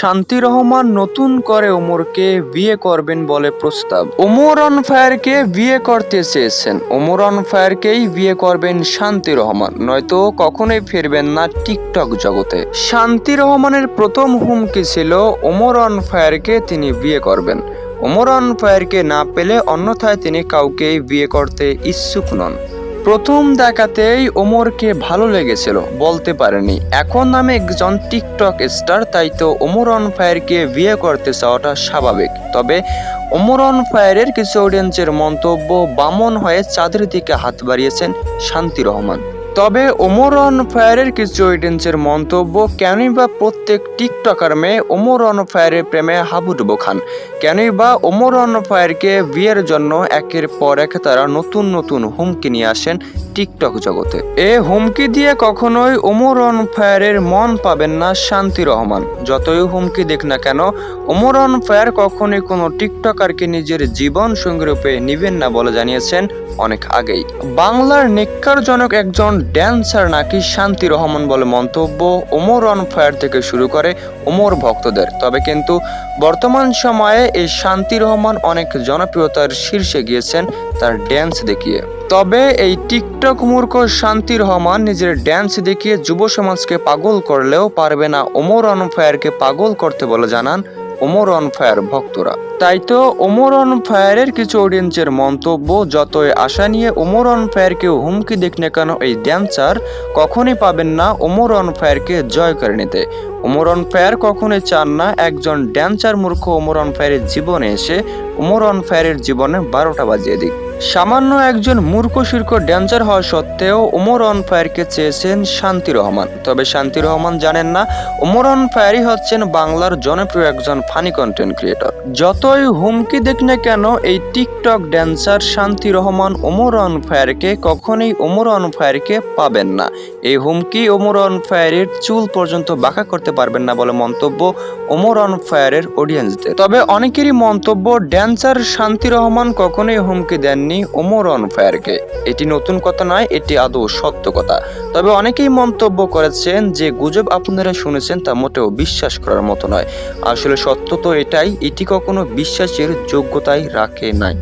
শান্তি রহমান নতুন করে ওমরকে বিয়ে করবেন বলে প্রস্তাব। ওমর অন ফায়ারকে বিয়ে করতে চেয়েছেন। ওমর অন ফায়ারকেই বিয়ে করবেন শান্তি রহমান। নয়তো কখনোই ফিরবেন না টিকটক জগতে। শান্তি রহমানের প্রথম হুমকি ছিল ওমর অন ফায়ারকে তিনি বিয়ে করবেন। ওমর অন ফায়ারকে না পেলে অন্যথায় তিনি কাউকেই বিয়ে করতে ইচ্ছুক নন। প্রথম দেখাতেই ওমরকে ভালো লেগেছিল, বলতে পারেনি। এখন আমি একজন টিকটক স্টার, তাই তো ওমর অন ফায়ারকে বিয়ে করতে চাওয়াটা স্বাভাবিক। তবে ওমর অন ফায়ারের কিছু অডিয়েন্সের মন্তব্য বামন হয়ে চাঁদের দিকে হাত বাড়িয়েছেন শান্তি রহমান। তবে ওমর অন ফায়ারের কিছু অডিয়েন্সের মন্তব্য, কেনই বা প্রত্যেক টিকটকার মেয়ে ওমর অন ফায়ারের প্রেমে হাবুডুবু খান? কেনই বা ওমর অন ফায়ারকে বিয়ের জন্য একের পর এক তারা নতুন নতুন হুমকি নিয়ে আসেন টিকটক জগতে। এ হুমকি দিয়ে কখনোই ওমর অন ফায়ারের মন পাবেন না শান্তি রহমান। যতই হুমকি দেখ না কেন, ওমর অন ফায়ার কখনোই কোনো টিকটকারকে নিজের জীবন সঙ্গী রূপে নিবেন না বলে জানিয়েছেন অনেক আগেই। বাংলার নিকারজনক একজন ড্যান্সার নাকি শান্তি রহমান বলে মন্তব্য ওমর অন ফায়ার থেকে শুরু করে ওমর ভক্তদের। তবে কিন্তু বর্তমান সময়ে এই শান্তি রহমান অনেক জনপ্রিয়তার শীর্ষে গিয়েছেন তার ড্যান্স দেখিয়ে। তবে এই টিকটক মূর্খ শান্তি রহমান নিজের ড্যান্স দেখিয়ে যুব সমাজকে পাগল করলেও পারবে না ওমর অন ফায়ারকে পাগল করতে বলে জানান ওমর অন ফায়ার ভক্তরা। তাই তো ওমর অন ফায়ারের কিছু অডিয়েন্সের মন্তব্য, যতই আশা নিয়ে ওমর অন ফায়ারকে হুমকি দেখ না কেন, এই ড্যান্সার কখনই পাবেন না ওমর অন ফায়ারকে জয় করে নিতে। ওমর অন ফায়ার কখনই চান না একজন ড্যান্সার মূর্খ ওমর অন ফায়ারের জীবনে এসে ওমর অন ফায়ারের জীবনে বারোটা বাজিয়ে দিক। সামান্য একজন মূর্খ শীর্ষ ড্যান্সার হওয়া সত্ত্বেও ওমর অন ফায়ারকে চেয়েছেন শান্তি রহমান। তবে শান্তি রহমান জানেন না, ওমর অন ফায়ারই হচ্ছেন বাংলার জনপ্রিয় একজন ফানি কন্টেন্ট ক্রিয়েটর যতই হুমকি দেখ না কেন, এই টিকটক ড্যান্সার শান্তি রহমান ওমর অন ফায়ারকে কখনোই ওমর অন ফায়ারকে পাবেন না। এই হুমকি ওমর অন ফায়ারের চুল পর্যন্ত বাঁকা করতে পারবেন না বলে মন্তব্য ওমর অন ফায়ারের অডিয়েন্সদের তবে অনেকেরই মন্তব্য, ড্যান্সার শান্তি রহমান কখনোই হুমকি দেননি। ওমর অন ফায়ারকে। এটি নতুন কথা নয়, এটি আদৌ সত্য কথা। তবে অনেকেই মন্তব্য করেছেন যে গুজব আপনারা শুনেছেন তা মোটেও বিশ্বাস করার মতো নয়। আসলে সত্য তো এটাই, এটি কখনো বিশ্বাসের যোগ্যতাই রাখে নাই।